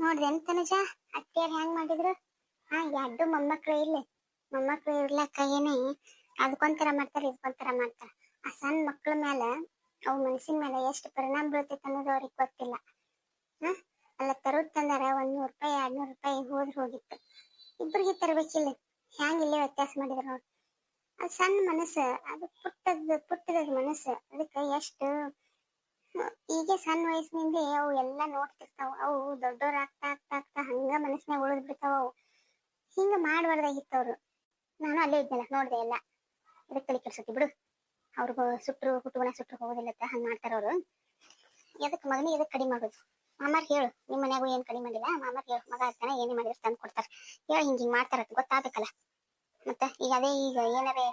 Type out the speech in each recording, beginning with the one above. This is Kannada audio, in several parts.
ನೋಡ್ರಿ ಎಂತನಜ ಅತ್ತೆಯರ್ ಹೆಂಗ್ ಮಾಡಿದ್ರು? ಹಾ ಎರಡು ಮೊಮ್ಮಕ್ಳು ಇಲ್ಲಿ. ಮೊಮ್ಮಕ್ಳು ಇರ್ಲಕ್ಕ, ಏನೇ? ಅದಕ್ಕೊಂಥರ ಮಾಡ್ತಾರ ಇದಕ್ಕೊಂಥರ ಮಾಡ್ತಾರ. ಆ ಸಣ್ಣ ಮಕ್ಳ ಮೇಲೆ ಅವು ಮನಸ್ಸಿನ ಮೇಲೆ ಎಷ್ಟು ಪರಿಣಾಮ ಬೀಳ್ತೈತೆ ಅನ್ನೋದು ಅವ್ರಿಗೆ ಗೊತ್ತಿಲ್ಲ. ಹಾ? ಅಲ್ಲ, ತರೋದ್ ತಂದಾರ, ಒಂದ್ ರೂಪಾಯಿ, ಎರಡ್ ನೂರ್ ರೂಪಾಯಿ ಹೋದ್ರ ಹೋಗಿತ್ತು. ಇಬ್ರಿಗೆ ತರ್ಬೇಕಿಲ್ಲ ಹ್ಯಾಂಗ ಇಲ್ಲೇ ವ್ಯತ್ಯಾಸ ಮಾಡಿದ್ರು ನೋಡಿ. ಅದು ಸಣ್ಣ ಮನಸ್ಸು, ಅದು ಪುಟ್ಟದ ಪುಟ್ಟದ ಮನಸ್ಸು. ಅದಕ್ಕೆ ಎಷ್ಟು ಈಗ ಸಣ್ಣ ವಯಸ್ಸಿನಿಂದ ಅವು ಎಲ್ಲ ನೋಡ್ತಿರ್ತಾವ. ಅವು ದೊಡ್ಡವ್ರ ಆಗ್ತಾ ಆಗ್ತಾ ಆಗ್ತಾ ಹಂಗ ಮನಸ್ಸಿನಾಗ ಉಳಿದ್ ಬಿಡ್ತಾವ ಅವು. ಹಿಂಗ ಮಾಡ್ಬಾರ್ದಾಗಿತ್ತು ಅವ್ರು ನಾನು ಅಲ್ಲೇ ಇದ್ನಲ್ಲ, ನೋಡ್ದೆ ಎಲ್ಲ. ಇದಕ್ಕೆ ತಲೆ ಕೆಡ್ಸತಿ, ಬಿಡು. ಅವ್ರಿಗೂ ಸುಟ್ಟರು ಹುಟ್ಟುಗಳ ಸುಟ್ರು ಹೋಗೋದಿಲ್ಲ ಹಂಗ ಮಾಡ್ತಾರ ಅವ್ರು. ಎದಕ್ ಮಗನಿಗೆ ಎದಕ್ ಕಡಿಮೆ ಮಾಡೋದು ಮಾಮಾರ್ ಹೇಳು ನಿಮ್ಮ ಮನ್ಯಾಗೂ ಏನ್ ಕಡಿಮೆ ಮಾಡಿಲ್ಲ? ಮಾಮಾರ್ ಹೇಳು, ಮಗ ಆಗ್ತಾನೆ, ಏನೇ ಮಾಡಿದ್ರು ತಂದು ಕೊಡ್ತಾರ. ಹೇಳಿ, ಹಿಂಗ ಹಿಂಗ್ ಮಾಡ್ತಾರ ಗೊತ್ತಾಗ್ಬೇಕಲ್ಲ. ಮತ್ತೆ ಈಗ ಅದೇ ಈಗ ಏನಾರೇ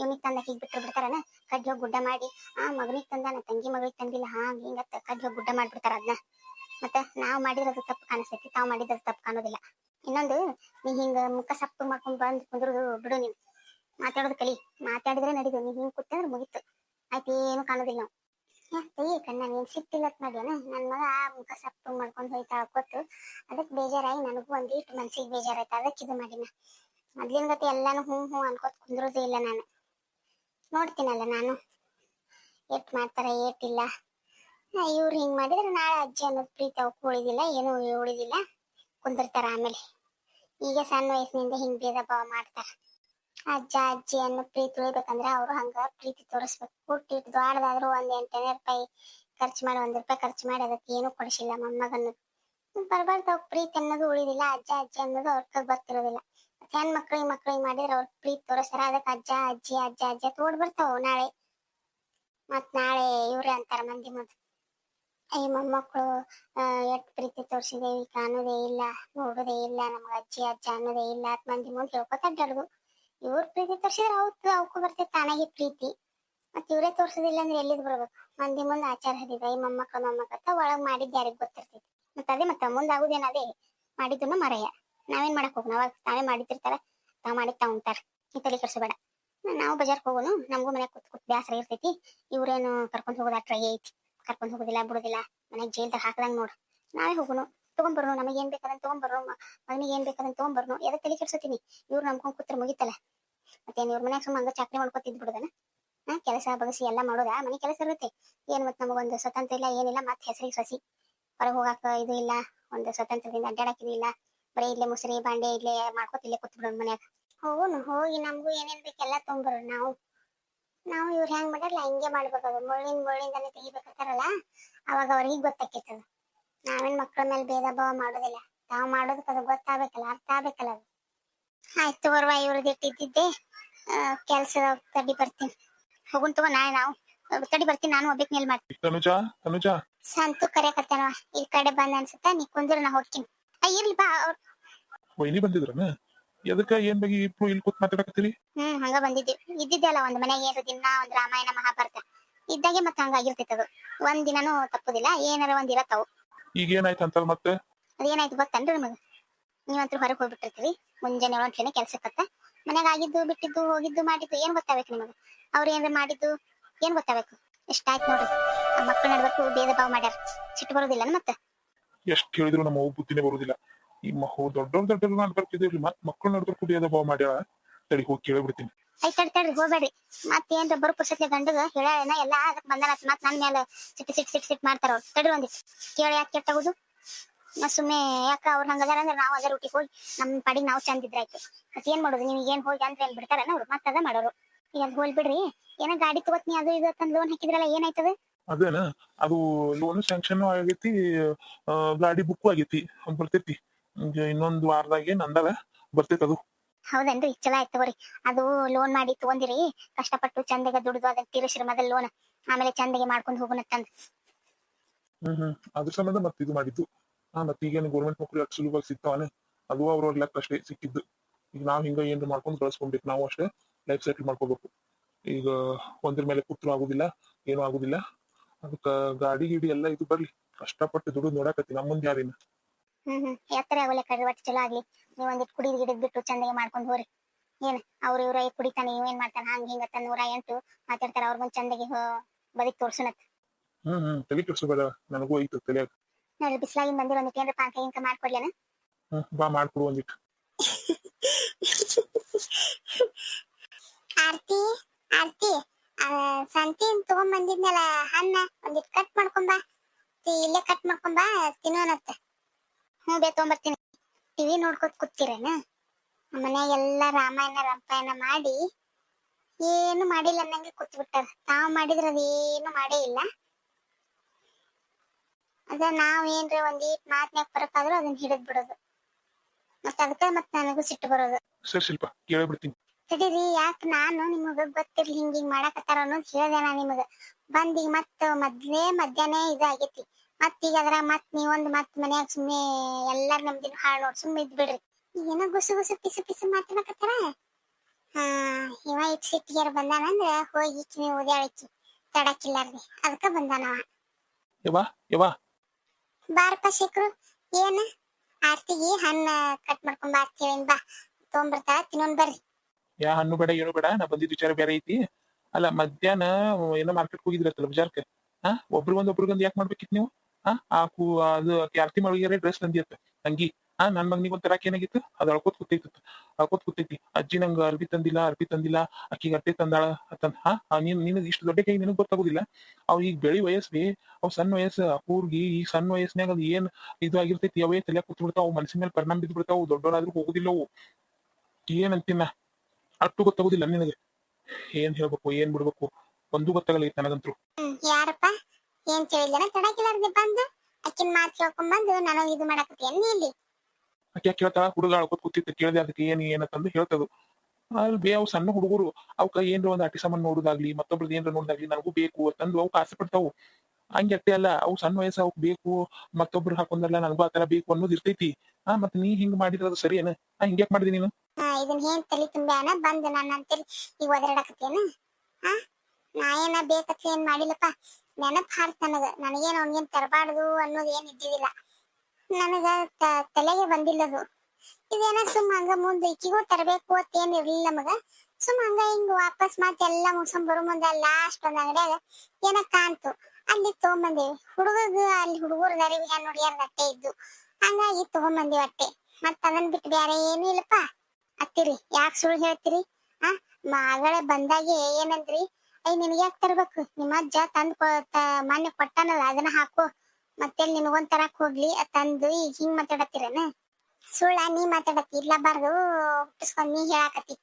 ಇವ್ನಿಗ್ ತಂದ ಹೀಗೆ ಬಿಟ್ರು ಬಿಡ್ತಾರನ, ಕಡ್ಡಿ ಗುಡ್ಡ ಮಾಡಿ, ಆ ಮಗನಿಗೆ ತಂದಾನ, ತಂಗಿ ಮಗಳಿಗೆ ತಂದಿಲ್ಲ ಹಾಂಗ ಹಿಂಗತ್ತ ಕಡ್ಡಿ ಹೋಗಿ ಗುಡ್ಡ ಮಾಡ್ಬಿಡ್ತಾರ ಅದನ್ನ ಮತ್ತೆ ನಾವು ಮಾಡಿರೋದು ತಪ್ಪು ಕಾಣಿಸ್ತೈತಿ, ತಾವು ಮಾಡಿರೋದು ತಪ್ಪು ಕಾಣೋದಿಲ್ಲ. ಇನ್ನೊಂದು, ನೀ ಹಿಂಗ ಮುಖ ಸಪ್ಪು ಮಾಡ್ಕೊಂಡ್ ಬಂದ್ ಕುಂದ್ರು ಬಿಡು ನೀವು. ಮಾತಾಡೋದು ಕಲಿ, ಮಾತಾಡಿದ್ರೆ ನಡೀದು ನೀ ಹಿಂಗ್ ಕೂತಂದ್ರೆ ಮುಗೀತು. ಆಯ್ತು, ಏನು ಕಾಣೋದಿಲ್ಲ ನಾವು. ತೆಗಿ ಕಣ್ಣ, ನೀನ್ ಸಿಟ್ಟಿಲ್ಲ ಮಾಡ್ಯಾನ? ನನ್ ಮಗ ಆ ಮುಖ ಸಪ್ಪು ಮಾಡ್ಕೊಂಡ್ ಹೋಯ್ತಾ, ಕೊಟ್ಟು, ಅದಕ್ ಬೇಜಾರಾಗಿ ನನಗೂ ಒಂದೀಟ್ ಮನ್ಸಿಗೆ ಬೇಜಾರಾಯ್ತು ಅದಕ್ಕೆ ಇದು ಮಾಡಿನ. ಮೊದ್ಲಿನ ಗತಿ ಎಲ್ಲಾನು ಹ್ಞೂ ಹ್ಞೂ ಅನ್ಕೋತ ಕುಂದ್ರೋದೇ ಇಲ್ಲ ನಾನು. ನೋಡ್ತೀನಲ್ಲ ನಾನು. ಏಟ್ ಮಾಡ್ತಾರ ಏಟಿಲ್ಲ ಇವ್ರು ಹಿಂಗ್ ಮಾಡಿದ್ರೆ ನಾಳೆ ಅಜ್ಜಿ ಅನ್ನೋದು ಪ್ರೀತಿ ಅವಕ್ಕೂ ಉಳಿದಿಲ್ಲ, ಏನು ಉಳಿದಿಲ್ಲ. ಕುಂದಿರ್ತಾರ ಆಮೇಲೆ. ಈಗ ಸಣ್ಣ ವಯಸ್ಸಿನಿಂದ ಹಿಂಗ್ ಭೇದ ಭಾವ ಮಾಡ್ತಾರ. ಅಜ್ಜ, ಅಜ್ಜಿ ಅನ್ನೋ ಪ್ರೀತಿ ಉಳಿಬೇಕಂದ್ರೆ ಅವ್ರು ಹಂಗ ಪ್ರೀತಿ ತೋರಿಸ್ಬೇಕು. ಹುಟ್ಟಿ ದ್ವಾಡದಾದ್ರೂ ಒಂದ್ ಎಂಟನೇ ರೂಪಾಯಿ ಖರ್ಚು ಮಾಡಿ ಒಂದ್ ರೂಪಾಯಿ ಖರ್ಚು ಮಾಡಿ ಅದಕ್ಕೆ ಏನು ಕೊಡಿಸಿಲ್ಲ ಮೊಮ್ಮಗನ್ನು ಬರ್ಬಾರ್ದು ಅವ್ರ ಪ್ರೀತಿ ಅನ್ನೋದು ಉಳಿದಿಲ್ಲ, ಅಜ್ಜ, ಅಜ್ಜಿ ಅನ್ನೋದು ಅವ್ರ ಗೊತ್ತಿರೋದಿಲ್ಲ ಮತ್ತೆ ಹೆಣ್ ಮಕ್ಳಿಗೆ ಮಕ್ಳಿಗೆ ಮಾಡಿದ್ರೆ ಅವ್ರ ಪ್ರೀತಿ ತೋರಿಸ್ತಾರ ಅದಕ್ಕೆ ಅಜ್ಜ, ಅಜ್ಜಿ, ಅಜ್ಜ ಅಜ್ಜ ತೋಡ್ ಬರ್ತಾವ ನಾಳೆ. ಮತ್ ನಾಳೆ ಇವ್ರೆ ಅಂತಾರ ಮಂದಿ ಮುಂದೆ ಈ ಮೊಮ್ಮಕ್ಕಳು ಎಷ್ಟ್ ಪ್ರೀತಿ ತೋರಿಸಿದೇವಿ ಕಾಣೋದೇ ಇಲ್ಲ, ನೋಡೋದೇ ಇಲ್ಲ, ನಮ್ಗೆ ಅಜ್ಜಿ, ಅಜ್ಜ ಅನ್ನೋದೇ ಇಲ್ಲ ಅಂತ ಮಂದಿ ಮುಂದೆ ಹೇಳ್ಕೊತ ಅಡ್ಡಾಡುದು ಇವ್ರ ಪ್ರೀತಿ ತೋರಿಸಿದ್ರೆ ಅವತ್ತು ಅವಕ್ಕೂ ಬರ್ತೈತೆ ತಾನಾಗಿ ಪ್ರೀತಿ. ಮತ್ ಇವರೇ ತೋರ್ಸೋದಿಲ್ಲ ಅಂದ್ರೆ ಎಲ್ಲಿದ್ ಬರ್ಬೇಕು? ಮಂದಿ ಮುಂದೆ ಆಚಾರ ಹರಿದ ಈ ಮೊಮ್ಮಕ್ಕಳು ಮೊಮ್ಮಕ್ಕ ಒಳಗ್ ಮಾಡಿದ್ ಯಾರಿಗ್ ಗೊತ್ತಿರ್ತೈತಿ. ಮತ್ತ ಅದೇ ಮತ್ತ ಮುಂದೆ ಮಾಡಿದ್ದನ್ನು ಅದೇ? ಮಾಡಿದ್ದನ್ನ ಮರೆಯ. ನಾವೇನ್ ಮಾಡಕ್ ಹೋಗೋಣ ಅವಾಗ ತಾವೇ ಮಾಡಿತಿರ್ತಾರ ತಾವ್ ಮಾಡಿ ತಾವ್ ಉಂಟಾರ. ಈ ತಲೆ ಕೆಡ್ಸಬೇಡ. ನಾವು ಬಜಾರ್ಕ್ ಹೋಗೋನು, ನಮಗೂ ಮನ್ಯಾಗ ಕೂತ್ ಕೂತ್ ಬ್ಯಾಸರ ಇರ್ತೈತಿ. ಇವ್ರೇನು ಕರ್ಕೊಂಡ್ ಹೋಗೋದ ಟ್ರೈ ಐತಿ. ಕರ್ಕೊಂಡ್ ಹೋಗೋದಿಲ್ಲ, ಬಿಡೋದಿಲ್ಲ ಮನೆಗ್ ಜೈಲ್ದಾಗ ಹಾಕದಂಗ್ ನೋಡ್ ನಾವೇ ಹೋಗುನು ತಗೊಂಡ್ಬರ್ನು ನಮಗೆ ಏನ್ ಬೇಕಾದಂತ ತಗೊಂಡ್ಬರ್ನು ಮಗನಿಗೆ ಏನ್ ಬೇಕಾದಂತ ತಗೊಂಡ್ಬರ್ನು ಎದಕ್ ತಲೆ ಕೆಡ್ಸತೀನಿ ಇವ್ರು ನಮ್ಕೊಂಡ್ ಕೂತ್ರ ಮುಗಿತಲ್ಲ. ಮತ್ತೇನ್ ಇವ್ರ ಮನ್ಯಾಗ ಸುಮ್ಮ ಹಂಗ ಚಾಕ್ರಿ ಮಾಡ್ಕೊತಿದ್ ಬಿಡುದನ? ಹಾ, ಕೆಲಸ ಬಗಸಿ ಎಲ್ಲಾ ಮಾಡೋದಾ? ಮನೆ ಕೆಲಸ ಇರುತ್ತೆ. ಏನ್ ಮತ್ ನಮಗೊಂದು ಸ್ವತಂತ್ರ ಇಲ್ಲ, ಏನಿಲ್ಲ, ಮತ್ ಹೆಸರಿಗೆ ಸಸಿ. ಹೊರಗೆ ಹೋಗಾಕ ಇದು ಇಲ್ಲ, ಒಂದು ಸ್ವತಂತ್ರದಿಂದ ಅಡ್ಡಾಡಕ್ ಇದು ಬರೀ ಇಲ್ಲೇ ಮುಸರಿ ಬಾಂಡೆ ಇಲ್ಲೇ ಮಾಡ್ಕೊತ ಇಲ್ಲೇ ಕೂತ್ ಬಿಡೋಣ ಮನ್ಯಾಗ. ಹೋಗುನು ಹೋಗಿ ನಮಗೂ ಏನೇನ್ ಬೇಕೆಲ್ಲ ತೊಗೊಂಬರೋಣ ನಾವು. ನಾವು ಇವ್ರು ಹೆಂಗ್ ಮಾಡ್ಯಾರಲ್ಲ ಹಿಂಗೆ ಮಾಡ್ಬೇಕಾಗ ಮುಳ್ಳಿನ ಮುಳ್ಳಿಂದಾನೆ ತೆಗಿಬೇಕಾಗ್ತಾರಲ್ಲ ಅವಾಗ ಅವ್ರಿಗೆ ಗೊತ್ತಾಕೈತದ. ನಾವೇನ್ ಮಕ್ಕಳ ಮೇಲೆ ಭೇದ ಭಾವ ಮಾಡೋದಿಲ್ಲ. ತಾವ್ ಮಾಡೋದಕ್ಕೆ ಅದು ಗೊತ್ತಾಗ್ಬೇಕಲ್ಲ ಅರ್ಥ ಆಗ್ಬೇಕಲ್ಲ ಅದು. ಆಯ್ತು ತಗೋರ್ವ ಇವ್ರದ್ದು ಇಟ್ಟಿದ್ದೆ ಕೆಲ್ಸ ತಡಿ ಬರ್ತೀನಿ. ಹೋಗುನ್ ತಗೋ ನಾಳೆ ನಾವು. ತಡಿ ಬರ್ತೀನಿ ನಾನು ಒಬ್ಬಕ್ ಮೇಲ್ ಮಾಡ್ತೀನಿ. ತನುಜಾ ತನುಜಾ. ಸಂತು ಕರೆಯಕತ್ತಾನವ ಈ ಕಡೆ ಬಂದ ಅನ್ಸುತ್ತ ನೀ ಕುಂದ್ರ ನಾ ಹೋಗ್ತೀನಿ. ಅವ್ರ್. ವೈನಿ ಬಂದಿದ್ರನ? ಎದಕ್ಕ ಏನ್ ಬಗ್ಗೆ ಇಬ್ರು ಇಲ್ಲಿ ಕೂತ್ ಮಾತಾಡಕತ್ತೀರಿ? ಹ್ಮ್ ಹಂಗ ಬಂದಿದ್ವಿ. ಇದ್ದಿದ್ದಲ್ಲ ಒಂದ್ ಮನೆಗೆ ಏನು ದಿನ ಒಂದ್ ರಾಮಾಯಣ ಮಹಾಭಾರತ. ಇದ್ದಾಗೆ ಮತ್ತ ಹಂಗಾಗಿರ್ತೈತೆ ಅದು. ಒಂದ್ ದಿನಾನು ತಪ್ಪುದಿಲ್ಲ ಏನಾರ ಒಂದ್ ಇರತ್ತವು. ಈಗ ಏನಾಯ್ತು ಅಂತಾರ ಮತ್ತೆ ಅದೇನಾಯ್ತು ಗೊತ್ತನ್ರಿ ನಿಮಗ? ನೀವಂತ್ರ ಹೊರಗೆ ಹೋಗ್ಬಿಟ್ಟಿರ್ತೀವಿ ಮುಂಜಾನೆ ಹೊಂಟ್ಲೇನೆ ಕೆಲ್ಸಕ್ಕತ್ತ ಮನ್ಯಾಗ ಆಗಿದ್ದು ಬಿಟ್ಟಿದ್ದು ಹೋಗಿದ್ದು ಮಾಡಿದ್ದು ಏನ್ ಗೊತ್ತಾಗ್ಬೇಕು ನಿಮಗ? ಅವ್ರ ಏನ್ರ ಮಾಡಿದ್ದು ಏನ್ ಗೊತ್ತಾಗ್ಬೇಕು? ಆಯ್ತು ನೋಡ್ರಿ. ಆ ಮಕ್ಕಳ ನಡ್ಬೇಕು ಭೇದ ಭಾವ ಮಾಡ್ಯಾರ. ಸಿಟ್ಟು ಬರೋದಿಲ್ಲ ಮತ್ತೆ? ಎಷ್ಟ್ ಹೇಳಿದ್ರು ನಮ್ಮ ಅವ್ವ ಬುದ್ಧಿನೇ ಬರುದಿಲ್ಲ. ಈ ಮಹೋ ದೊಡ್ಡ ದೊಡ್ಡವ್ರ ನಡ್ಬರ್ಕಿದ್ರಿ ಮತ್ ಮಕ್ಕಳು ಕುಡಿ ಅದ ಬಾವ್ ಮಾಡ್ಯಾಳ. ತಡಿ ಹೋಗಿ ಕೇಳಿಬಿಡ್ತೀನಿ ಆಯ್ತ್ ತಡಿ ತಡ್ರಿ ಹೋಗ್ಬೇಡ್ರಿ ಮತ್ತೇನ್ರ ಬರೋ ಪುರ್ಸತ್ಲೆ ಗಂಡಗ ಹೇಳ ಎಲ್ಲಾ ಬಂದಾರ ಬಂದನ ಮತ್ ನನ್ ಮೇಲೆ ಸಿಟ್ಟು ಸಿಟ್ ಸಿಟ್ ಸಿಟ್ ಮಾಡ್ತಾರ ಅವ್ರು. ಒಂದಿಟ್ಟು ಕೇಳಿ ಯಾಕೆ ಕೆಟ್ಟಾಗುದು ಮತ್ ಸುಮ್ನೆ ಯಾಕ ಅವ್ರ ಹಂಗದಾರ ಅಂದ್ರೆ ನಾವು ಅದೇ ರೂಟಿಗೆ ಹೋಗಿ ನಮ್ಮ ಪಾಡಿಗೆ ನಾವು ಚಂದ ಇದ್ರಾಯ್ತು ಮತ್ ಏನ್ ಮಾಡೋದು? ನೀವ್ ಏನ್ ಹೋಗಿ ಅಂದ್ರೆ ಎಲ್ಲಿ ಬಿಡ್ತಾರಲ್ಲ ಅವ್ರು ಮತ್ತದ ಮಾಡೋರು. ಈಗ ಹೋಲ್ ಬಿಡ್ರಿ. ಏನೋ ಗಾಡಿ ತಗೋತ್ನಿ, ಅದು ಇದು ಅಂತ ಲೋನ್ ಹಾಕಿದ್ರಲ್ಲ, ಏನಾಯ್ತದ? ಅದೇನ? ಅದು ಲೋನ್ ಸ್ಯಾಂಕ್ಷನ್ ಆಗೈತಿ ಗಾಡಿ ಬುಕ್ ಆಗೈತಿ ಅಂತ ಬರ್ತೈತಿ ಇನ್ನೊಂದು ವಾರದಾಗೆ ನಂದಲ್ಲ ಬರ್ತೈತಿ ಅದು. ಹೌದೇನ್ರಿ? ಚಲೋ ಆಯ್ತು ತಗೋರಿ. ಅದು ಲೋನ್ ಮಾಡಿ ತಗೊಂಡಿರಿ. ಕಷ್ಟಪಟ್ಟು ಚಂದಗೆ ದುಡ್ದು ಅದನ್ನ ತೀರಿಸ್ರಿ ಮೊದಲ್ ಲೋನ್ ಆಮೇಲೆ ಚಂದಗೆ ಮಾಡ್ಕೊಂಡು ಹೋಗುನತ್ತಂದ್ ಹ್ಮ್ ಹ್ಮ್. ಅದ್ರ ಸಂಬಂಧ ಮತ್ತೆ ಇದು ಮಾಡಿದ್ದು. ಹಾ ಮತ್ತೆ ಈಗೇನು ಗೌರ್ಮೆಂಟ್ ನೌಕರಿ ಅಷ್ಟು ಸುಲಭವಾಗಿ ಸಿಗ್ತಾವನೆ. ಅದು ಅವ್ರ ಲೆಕ್ಕ ಅಷ್ಟೇ ಸಿಕ್ಕಿದ್ದು. ಈಗ ನಾವ್ ಹಿಂಗ ಏನ್ ಮಾಡ್ಕೊಂಡು ಕಳ್ಸ್ಕೊಂಡ್ಬೇಕು ನಾವು ಅಷ್ಟೇ ಲೈಫ್ ಸೆಟ್ಲ್ ಮಾಡ್ಕೋಬೇಕು. ಈಗ ಒಂದ್ರ ಮೇಲೆ ಕೂತ್ರು ಆಗುದಿಲ್ಲ ಏನು ಆಗುದಿಲ್ಲ. ಅದಕ್ಕ ಗಾಡಿ ಗಿಡಿ ಎಲ್ಲ ಇದು ಬರ್ಲಿ. ಕಷ್ಟಪಟ್ಟು ದುಡ್ಡು ನೋಡಕತ್ತಿ ನಮ್ಮ ಮುಂದೆ ಯಾರಿನ ಹ್ಮ್ ಹ್ಮ್. ಎತ್ತರ ಆಗೋಲೆ ಕಡ್ರಿ ಒಟ್ಟು ಚಲೋ ಆಗ್ಲಿ. ನೀವ್ ಒಂದಿಟ್ ಕುಡಿದ್ ಗಿಡದ್ ಬಿಟ್ಟು ಚಂದಗೆ ಮಾಡ್ಕೊಂಡ್ ಹೋರಿ. ಏನ್ ಅವ್ರ ಇವ್ರ ಕುಡಿತಾನೆ ಇವ್ ಏನ್ ಮಾಡ್ತಾನ ಹಂಗ ಹಿಂಗ ಅತ್ತ ನೂರ ಎಂಟು ಮಾತಾಡ್ತಾರ ಅವ್ರ ಮುಂದೆ ಚಂದಗೆ ಬದುಕ್ ತೋರ್ಸುನತ್. ಹ್ಮ್ ಹ್ಮ್. ತಲೆ ಕೆಡ್ಸೋಬೇಡ ನನಗೂ ಐತು ತಲಿಯಾಗ. ನೋಡ್ರಿ ಬಿಸ್ಲಾಗಿನ್ ಬಂದಿರ ಒಂದಿಟ್ ಏನ್ರ ಪಾಕ ಇಂಕ ಮಾಡ್ಕೊಡ್ಲೇನ? ಹ್ಮ್ ಬಾ ಮಾಡ್ಕೊಡು ಒಂದಿಟ್ಟು ಆರ್ತಿ ಆರ್ತಿ. ಸಂತಿನ್ ತಗೊಂಬಂದಿದ್ನಲ್ಲ ಹಣ್ಣ ಒಂದಿಟ್ ಕಟ್ ಮಾಡ್ಕೊಂಬಾ ಇಲ್ಲೇ ಕಟ್ ಮಾಡ್ಕೊಂಬಾ ತಿನ್ನೋನತ್ತ ಹ್ಞೂ ಬೇ, ತೊಗೊಂಬರ್ತೀನಿ. ಟಿವಿ ನೋಡ್ಕೊತ ಕೂತಿರೇನ? ಮನ್ಯಾಗ ಎಲ್ಲ ರಾಮಾಯಣ, ರಂಪಾಯಣ ಮಾಡಿ ಏನು ಮಾಡಿಲ್ಲ ಅನ್ನಂಗೆ ಕೂತ್ ಬಿಟ್ಟಾರ ತಾವ್ ಮಾಡಿದ್ರ ಅದೇನು ಮಾಡೇ ಇಲ್ಲ. ಅದ ನಾವ್ ಏನ್ರ ಒಂದೀಟ್ ಮಾತ್ನ್ಯಾಗ ಬರಕಾದ್ರೂ ಅದನ್ನ ಹಿಡಿದ್ ಬಿಡೋದು ಮತ್ತ ಅದಕ್ಕ ಮತ್ ನನಗೂ ಸಿಟ್ಟು ಬರೋದು. ಸರಿ ಶಿಲ್ಪ, ಕೇಳಿಬಿಡ್ತೀನಿ. ತಡೀರಿ ಯಾಕ ನಾನು ನಿಮಗ ಗೊತ್ತಿರ್ಲಿ ಹಿಂಗ ಹಿಂಗ್ ಮಾಡಕತ್ತಾರ ಅನ್ನೋದು ಹೇಳ್ದೆ ನಾ ನಿಮಗ. ಬಂದ್ ಈಗ ಮತ್ತ ಮೊದ್ಲೇ ಮಧ್ಯಾಹ್ನ ಇದಾಗೈತಿ. ಮತ್ ಈಗ ಅದ್ರ ಮತ್ ನೀವೊಂದ್ ಮತ್ ಮನ್ಯಾಗ ಸುಮ್ನೆ ಎಲ್ಲಾರ್ ನಮ್ದಿನ ಹಾಳ್ ನೋಡ್ ಸುಮ್ಮನೆ ಇದ್ ಬಿಡ್ರಿ ಏನೋ ಗುಸು ಗುಸು ಪಿಸು ಪಿಸು ಮಾತಾಡಕತ್ತಾರ? ಹಾ ಇವ ಇಟ್ ಬಂದಾನ ಅಂದ್ರ ಹೋಗಿ ಕಿವಿ ಓದ್ಯಾಳಕಿ ತಡಕಿಲ್ಲಾರ್ದಿ. ಅದಕ್ಕ ಬಂದಾನವ ಯವ್ವ ಯವ್ವ ಬಾರಪ್ಪ ಶೇಖರು ಏನ? ಆರ್ತಿಗಿ ಹಣ್ಣ ಕಟ್ ಮಾಡ್ಕೊಂಡ್ ಬಾ ಅಂತೇಳಿನ್ ಬಾ. ತೊಗೊಂಬರ್ತಾಳ ತಿನ್ನೋನ್ ಬರ್ರಿ. ಯಾ ಹಣ್ಣು ಬೇಡ, ಏನು ಬೇಡ, ನಾ ಬಂದಿದ್ ವಿಚಾರ ಬೇರೆ ಐತಿ. ಅಲ್ಲ, ಮಧ್ಯಾಹ್ನ ಏನೋ ಮಾರ್ಕೆಟ್ ಹೋಗಿದ್ರತ್ತಲ್ಲ ಬಜಾರ್ಕ ಹಾ ಒಬ್ರಿಗೊಂದ್ ಒಬ್ರಿಗೊಂದ್ ಯಾಕೆ ಮಾಡ್ಬೇಕಿತ್ ನೀವು? ಹಾ ಆ ಕೂ, ಅದು ಆಕಿ ಮಳಿಗೆ ಡ್ರೆಸ್ ತಂದಿಯತ್ತ ತಂಗಿ ಹಾ ನನ್ ಮಗನಿಗೆ ಒಂದ್ ತರಾಕ್ ಏನಾಗಿತ್ತು? ಅದ್ ಅಳ್ಕೋತ್ ಕೂತೈತಿ ಅಳ್ಕೋತ್ ಕೂತೈತಿ. ಅಜ್ಜಿ ನಂಗ ಅರ್ಬಿ ತಂದಿಲ್ಲ ಅರ್ಬಿ ತಂದಿಲ್ಲ ಆಕಿಗೆ ಅಟ್ಟೆ ತಂದಾಳ ಅಂತಂದ್ ಹಾ ನೀನ್ ನಿನಗ್ ಇಷ್ಟು ದೊಡ್ಡ ಕೈ ನಿನಗ್ ಗೊತ್ತಾಗುದಿಲ್ಲ. ಅವ್ ಈಗ ಬೆಳಿ ವಯಸ್ಸಿ ಅವ್ ಸಣ್ಣ ವಯಸ್ಸು, ಅಪೂರ್ಗಿ ಈ ಸಣ್ಣ ವಯಸ್ಸಿನಾಗ ಅದ್ ಏನ್ ಇದು ಆಗಿರ್ತೈತಿ, ಅವೇ ತಲೆ ಕೂತ್ ಬಿಡ್ತಾವ ಮನಸ್ಸಿನ ಮೇಲೆ ಪರಿಣಾಮ ಬಿದ್ದು ಬಿಡ್ತಾವ ದೊಡ್ಡವರಾದ್ರೂ ಹೋಗುದಿಲ್ಲ ಅವು. ಏನ್ ಗೊತ್ತಾಗೋದಿಲ್ಲ ನಿನಗೆ. ಏನ್ ಹೇಳ್ಬೇಕು ಏನ್ ಬಿಡ್ಬೇಕು ಒಂದು ಗೊತ್ತಾಗಲ್ಲ ನನಗಂತ್ರು ನನಗಂತೂ ಯಾರಪ್ಪ? ಏನ್ ಕೇಳಿಲ್ಲನ? ತಡಕಿಲಾರ್ದೆ ಬಂದು. ಅಕ್ಕಿನ ಮಾತು ಕೇಳ್ಕೊಂಡ್ ಬಂದು ನಾನು ಇದು ಮಾಡಕತ್ತಿ ನೀ ಇಲ್ಲಿ. ಆಕೆ ಯಾಕೆ ಹೇಳ್ತಾಳ ಹುಡುಗ ಅಳ್ಕೊತ್ ಕೂತಿತ್ತು ಕೇಳಿದೆ ಅದಕ್ಕೆ ಏನ್ ಏನಂತಂದು ಹೇಳ್ತದು. ಅಲ್ಲಿ ಬೇ ಅವು ಸಣ್ಣ ಹುಡುಗರು. ಅವಕ್ಕ ಏನ್ರ ಒಂದ್ ಅಟಿ ಸಾಮಾನು ನೋಡುದಾಗ್ಲಿ ಮತ್ತೊಬ್ರದ್ದು ಏನ್ರ ನೋಡುದಾಗ್ಲಿ ನನಗೂ ಬೇಕು ಅಂತಂದು ಅವಕ್ ಆಸೆ ಪಡ್ತಾವು. ಹಂಗೆ ಅಟ್ಟೆ ಅಲ್ಲ ಅವು ಸಣ್ಣ ವಯಸ್ಸು ಅವಕ್ ಬೇಕು ಮತ್ತೊಬ್ರು ಹಾಕೊಂಡಲ್ಲ ನನಗೂ ಆತರ ಬೇಕು ಅನ್ನೋದು ಇರ್ತೈತಿ. ಆ ಮತ್ ನೀ ಹಿಂಗ್ ಮಾಡಿದ್ರ ಅದು ಸರಿ ಏನ ಹಿಂಗ್ಯಾಕ್ ಮಾಡಿದಿ ನೀನು? ಇದನ್ ಏನ್ ತಲಿ ತುಂಬ್ಯಾನ ಬಂದು ನನ್ನ ಅಂತೇಳಿ ಈಗ ಒದರಾಡಕತ್ತೇನ? ಹಾ? ನಾ ಏನ ಬೇಕತ್ಲಿ ಏನ್ ಮಾಡಿಲ್ಲಪ್ಪ? ನೆನಪ್ ಹಾರ್ತ ನನಗ. ನನಗೇನ್ ಅವ್ನಿಗೇನ್ ತರಬಾರ್ದು ಅನ್ನೋದು ಏನ್ ಇದ್ದಿದಿಲ್ಲ ನನಗ ತಲೆಗೆ ತಲೆಗೆ ಬಂದಿಲ್ಲದು ಇದೇನ ಸುಮ್ ಹಂಗ ಮುಂದೆ ಇಕ್ಕಿಗೂ ತರಬೇಕು ಅಂತ ಏನ್ ಇರ್ಲಿಲ್ಲ ನಮಗ. ಸುಮ್ ಹಂಗ ಹಿಂಗ ವಾಪಸ್ ಮತ್ತೆ ಎಲ್ಲಾ ಮುಗಿಸ್ಕೊಂಡ್ ಬರೋ ಮುಂದೆ ಲಾಸ್ಟ್ ಒಂದ್ ಅಂಗಡಿಯಾಗ ಏನ ಕಾಣ್ತು. ಅಲ್ಲಿ ತಗೊಂಬಂದೇವಿ. ಹುಡುಗಗ ಅಲ್ಲಿ ಹುಡುಗರ ದರಿವಿ ನೋಡ್ಯಾರ ಅಟ್ಟೆ ಇದ್ದು. ಹಂಗಾಗಿ ತಗೊಂಬಂದೇವಿ ಅಟ್ಟೆ. ಮತ್ತ ಅದನ್ ಬಿಟ್ಟು ಬ್ಯಾರೆ ಏನು ಇಲ್ಲಪ್ಪ. ಅತ್ತಿರಿ ಯಾಕೆ ಸುಳ್ಳು ಹೇಳ್ತೀರಿ? ಆ ಮಗಳ ಬಂದಾಗೆ ಏನಂದ್ರಿ? ಐ ನಿನಗೆ ಯಾಕೆ ತರ್ಬೇಕು? ನಿಮ್ಮ ಅಜ್ಜ ತಂದು ಮೊನ್ನೆ ಕೊಟ್ಟಾನಲ್ಲ, ಅದನ್ನ ಹಾಕು. ಮತ್ತೆ ನಿನಗೊಂದ್ ತರಕ್ ಹೋಗ್ಲಿ, ತಂದು ಈಗ ಹಿಂಗ್ ಮಾತಾಡತ್ತೀರನ? ಸುಳ್ಳ, ನೀ ಮಾತಾಡತ್ತಿ ಇರ್ಲಬಾರ್ದು ಹುಟ್ಟಿಸ್ಕೊಂಡ್ ನೀ ಹೇಳಾಕತ್ತಿ.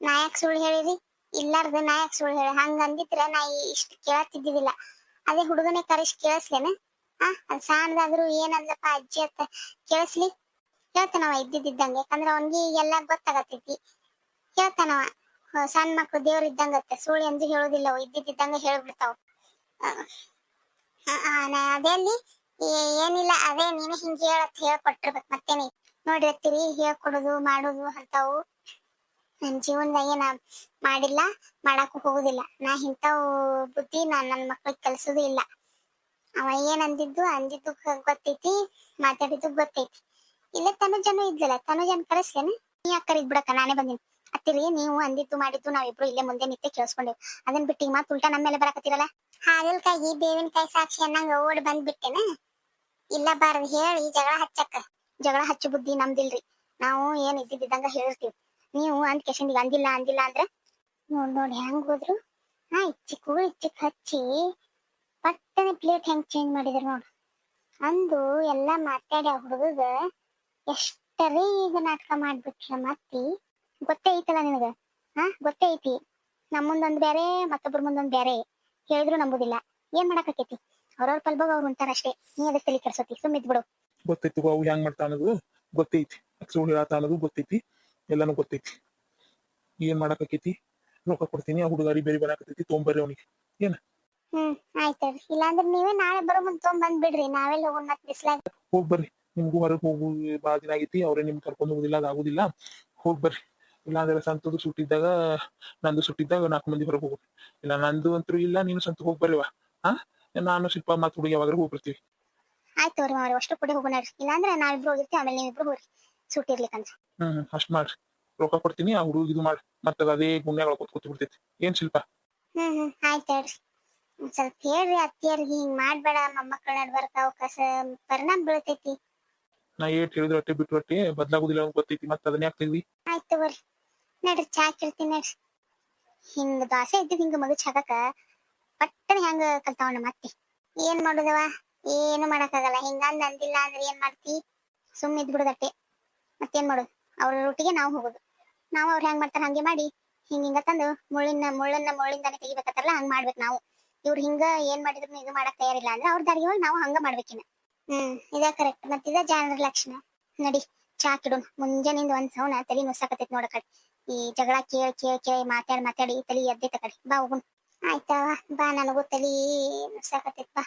ನಾ ಯಾಕೆ ಸುಳ್ಳು ಹೇಳಿರಿ? ಇಲ್ಲಾರ್ದು ನಾ ಯಾಕೆ ಸುಳ್ಳು ಹೇಳಿ? ಹಂಗ ಅಂದಿದ್ರ ನಾ ಇಷ್ಟು ಕೇಳತ್ತಿದ್ದಿದ್ದಿಲ್ಲ ಅದೇ ಹುಡುಗನೇ ಕರೆಸಿ ಕೇಳಿಸ್ಲೇನ? ಆ, ಅದ್ ಸಾಣದಾದ್ರು ಏನಂದ್ಲಪ್ಪ ಅಜ್ಜಿ ಅತ್ತ? ಕೇಳಿಸ್ಲಿ? ಹೇಳ್ತಾನವ ಇದ್ದಿದ್ದಂಗೆ. ಯಾಕಂದ್ರ ಅವನ್ಗೆ ಎಲ್ಲ ಗೊತ್ತಾಗತ್ತೈತಿ. ಹೇಳ್ತಾನವ ಹ, ಸಣ್ಣ ಮಕ್ಳು ದೇವ್ರ ಇದ್ದಂಗತ್ತೆ. ಸುಳ್ಳು ಎಂದು ಹೇಳುದಿಲ್ಲ ಇದ್ದಿದ್ದಂಗ ಹೇಳ್ಬಿಡ್ತಾವ. ಅದೇ ಅಲ್ಲಿ ಏ- ಏನಿಲ್ಲ ಅದೇ ನೀನು ಹಿಂಗೆ ಹೇಳತ್ ಹೇಳ್ಕೊಟ್ಟಿರ್ಬೇಕು. ಮತ್ತೇನೆ ನೋಡಿರ್ತೀರಿ ಹೇಳ್ಕೊಡುದು ಮಾಡುದು ಅಂತಾವು ನನ್ ಜೀವನದಾಗ ಏನ ಮಾಡಿಲ್ಲ ಮಾಡಕ್ಕೂ ಹೋಗುದಿಲ್ಲ. ನಾ ಇಂಥವು ಬುದ್ಧಿ ನಾನ್ ನನ್ನ ಮಕ್ಳಿಗೆ ಕಲ್ಸುದು ಇಲ್ಲ. ಅವ ಏನ್ ಅಂದಿದ್ದು ಅಂದಿದ್ದು ಗೊತ್ತೈತಿ ಮಾತಾಡಿದ್ದು ಗೊತ್ತೈತಿ. ಇಲ್ಲ ತನುಜನು ಇದ್ಲಲ್ಲ ತನುಜನ್ ಕರೆಸ್ಲೇನೆ? ನೀ ಅಕ್ಕರಿಗ್ ಬಿಡಕ್ಕ? ನಾನೇ ಬಂದಿನಿ. ಅತ್ತಿರಿ ನೀವು ಅಂದಿದ್ದು ಮಾಡಿದ್ದು ನಾವಿಬ್ರು ಇಲ್ಲೇ ಮುಂದೆ ನಿತ್ಯ ಕೇಳಿಸ್ಕೊಂಡೇವ್. ಅದನ್ ಬಿಟ್ಟು ಈಗ ಮತ್ತ್ ಉಲ್ಟಾ ನಮ್ಮ ಮೇಲೆ ಬರಕತ್ತಿರಲ್ಲ? ಹಾಗಲ್ಕಾಯಿ ಬೇವಿನಕಾಯಿ ಸಾಕ್ಷಿ ಅನ್ನಂಗ ಓಡ್ ಬಂದ್ಬಿಟ್ಟೆನ. ಇಲ್ಲ ಬಾರದ್ ಹೇಳಿ ಜಗಳ ಹಚ್ಚಕ್ಕ. ಜಗಳ ಹಚ್ಚು ಬುದ್ಧಿ ನಮ್ದಿಲ್ರಿ. ನಾವು ಏನ್ ಇದ್ದಿದ್ದಂಗ ಹೇಳಿರ್ತೀವಿ ನೀವು ಅಂತ ಕೆಶಂದಿಗೆ ಅಂದಿಲ್ಲ ಅಂದಿಲ್ಲ ಅಂದ್ರ? ನೋಡ್ ನೋಡಿ ಹೆಂಗ್ ಹೋದ್ರು? ಹಾ ಇಚ್ಚಿಕ್ಕು ಇಚ್ಚಿಕ್ ಹಚ್ಚಿ. ಪಟ್ಟನೆ ಪ್ಲೇಟ್ ಹೆಂಗ್ ಚೇಂಜ್ ಮಾಡಿದ್ರು ನೋಡ್. ಅಂದು ಎಲ್ಲಾ ಮಾತಾಡಿ ಆ ಹುಡುಗಗ? ಎಷ್ಟರೇ ಈಗ ನಾಟಕ ಮಾಡ್ಬಿಟ್ರ ಮತ್ತಿ? ಗೊತ್ತೇ ಐತಲ್ಲ ನಿನಗ? ಹಾ ಗೊತ್ತೇ ಐತಿ. ನಮ್ಮ ಮುಂದೊಂದ್ ಬ್ಯಾರೆ ಮತ್ತೊಬ್ರ ಮುಂದೊಂದ್ ಬೇರೆ ಹೇಳಿದ್ರು ನಂಬುದಿಲ್ಲ. ಏನ್ ಮಾಡಾಕತ್ತೈತಿ ಅವ್ರವ್ರ ಪಲ್ಬಾಗ ಅವ್ರು ಉಂಟಾರ ಅಷ್ಟೇ. ನೀ ಅದಕ್ಕೆ ತಲೆ ಕೆಡ್ಸತಿ. ಸುಮ್ಮಿದ್ ಬಿಡು ಗೊತ್ತೈತಿ ಅವು ಹೆಂಗ್ ಮಾಡ್ತಾ ಅನ್ನೋದು ಗೊತ್ತೈತಿ. ಸುಳ್ಳು ಹೇಳತ್ತ ಅನ್ನೋದು ಗೊತ್ತೈತಿ. ಎಲ್ಲಾನು ಗೊತ್ತೈತಿ. ಏನ್ ಮಾಡಾಕೈತಿ ರೊಕ್ಕ ಕೊಡ್ತೀನಿ ಆ ಹುಡುಗಾರಿ ಬೇರೆ ಬರಾಕತ್ತೈತಿ ತೊಗೊಂಬರ್ರಿ ಅವನಿಗೆ. ಏನ? ಹ್ಮ್ ಆಯ್ತು ಇಲ್ಲಾಂದ್ರೆ ನೀವೇ ನಾಳೆ ಬರೋ ಮುಂದ್ ತೊಗೊಂಡ್ ಬಂದ್ ಬಿಡ್ರಿ. ನಾವೆಲ್ಲ ಹೋಗೋಣ ಮತ್ತೆ ಬಿಸ್ಲಾಗ? ಹೋಗ್ ಬರ್ರಿ. ನಿಮ್ಗೂ ಹೊರಗೆ ಹೋಗು ಬಾಳ ದಿನ ಆಗೈತಿ ಅವ್ರೇ ನಿಮ್ ಕರ್ಕೊಂಡು ಹೋಗುದಿಲ್ಲ ಅದಾಗುದಿಲ್ಲ ಹೋಗ್ ಬರ್ರಿ. ಇಲ್ಲಾಂದ್ರೆ ಸಂತದು ಸುಟ್ಟಿದ್ದಾಗ ನಂದು ಸುಟ್ಟಿದ್ದಾಗ ನಾಲ್ಕು ಮಂದಿ ಹೊರಗೆ ಹೋಗು ಇಲ್ಲ ನಂದು ಅಂತೂ ಇಲ್ಲ ನೀನು ಸಂತ ಹೋಗಿ ಹಾ? ನಾನು ಸ್ವಲ್ಪ ಮತ್ ಹುಡುಗಿ ಯಾವಾಗ ಹೋಗ್ಬಿಡ್ತೀವಿ ಆಯ್ತು ತೋರಿ ಮಾವ್ರಿ ಅಷ್ಟು ಕೂಡ ಹೋಗೋಣ ಇಲ್ಲಾಂದ್ರೆ ನಾವಿಬ್ರು ಹೋಗಿರ್ತೀವಿ ಆಮೇಲೆ ನೀವಿಬ್ರು ಹೋಗ್ರಿ. ಸೂಟ್ ಇರ್ಲಿಕ್ಕಂದ್ರೆ ಹ್ಮ್ ಹ್ಮ್ ಅಷ್ಟ್ ಮಾಡ್ರಿ. ರೊಕ್ಕ ಕೊಡ್ತೀನಿ ಆ ಹುಡುಗ ಇದು ಮಾಡಿ ಮತ್ತ ಅದೇ ಗುಣ್ಯಾಗಳ ಕೊತ್ ಕೂತ್ ಬಿಡ್ತೈತಿ ಏನ್ ಶಿಲ್ಪ? ಹ್ಮ್ ಹ್ಮ್ ಆಯ್ತು ಹೇಳ್ರಿ ಸ್ವಲ್ಪ ಹೇಳ್ರಿ ಅತ್ತಿಯರ್ ಹಿಂಗ್ ಮಾಡ್ಬೇಡ ಮೊಮ್ಮಕ್ಕಳ ನಡ್ಬರ್ಕ ಅವಕಾಶ ಪರಿಣಾಮ ಬೀಳ್ತೈತಿ. ನಾ ಏಟ್ ಹೇಳಿದ್ರೆ ಅಟ್ಟೆ ಬಿಟ್ಟು ಅಟ್ಟೆ ಬದಲಾಗುದಿಲ್ಲ ಅಂತ ಗೊತ್ತೈತಿ, ಮತ್ತೆ ಅದನ್ನ ಯಾಕೆ ಆಯ್ತು ತಗೋರಿ. ನಡ್ರಿ, ಚಾ ಕೇಳ್ತೀನಿ ನಡ್ರಿ. ಹಿಂಗ ದಾಸೆ ಇದ್ದಿದ್ ಹಿಂಗ ಮಗ ಹಾಕಕ ಪಟ್ಟನ ಹೆಂಗ ಕಲ್ತಾವಣ್ಣ ಮತ್ತೆ ಏನ್ ಮಾಡುದವ? ಏನು ಮಾಡಕ್ಕಾಗಲ್ಲ. ಹಿಂಗಂದ್ ಅಂದಿಲ್ಲ ಅಂದ್ರೆ ಏನ್ ಮಾಡ್ತಿ? ಸುಮ್ ಇದ್ ಬಿಡುದಟ್ಟೆ. ಮತ್ತೇನ್ ಮಾಡೋದು ಅವ್ರ ರೂಟಿಗೆ ನಾವು ಹೋಗೋದು. ನಾವು ಅವ್ರ ಹೆಂಗ್ ಮಾಡ್ತಾರ ಹಂಗೆ ಮಾಡಿ. ಹಿಂಗ ಹಿಂಗ ತಂದು ಮುಳ್ಳಿನ ಮುಳ್ಳನ್ನ ಮುಳ್ಳಿಂದಾನೆ ತೆಗಿಬೇಕತ್ತಲ್ಲ ಹಂಗ್ ಮಾಡ್ಬೇಕು ನಾವು. ಇವ್ರು ಹಿಂಗ ಏನ್ ಮಾಡಿದ್ರು ಇದು ಮಾಡಕ್ ತಯಾರಿಲ್ಲ ಅಂದ್ರೆ ಅವ್ರ ದಾರಿಗೆ ಹೋಗಿ ನಾವು ಹಂಗ ಮಾಡ್ಬೇಕಿನ್ನ. ಹ್ಮ್, ಇದ ಕರೆಕ್ಟ್ ಮತ್ತಿದ ಜಾನರ ಲಕ್ಷಣ ನಡಿ, ಚಾ ಕಿಡೋಣ. ಮುಂಜಾನಿಂದ ಒಂದ್ ಸೌನ ತಲಿ ನುಸಾಕತೈತಿ ನೋಡ ಈ ಜಗಳ ಕೇಳಿ ಕೇಳಿ ಕೇಳಿ, ಮಾತಾಡಿ ಮಾತಾಡಿ, ತಲಿ ಎದ್ದೆ ಕಡೆ. ಬಾ ಹೋಗುಣ. ಆಯ್ತಾವ ಬಾ ನನಗೂ ತಲಿ ನುಸಾಕತೈತಿ ಬಾ.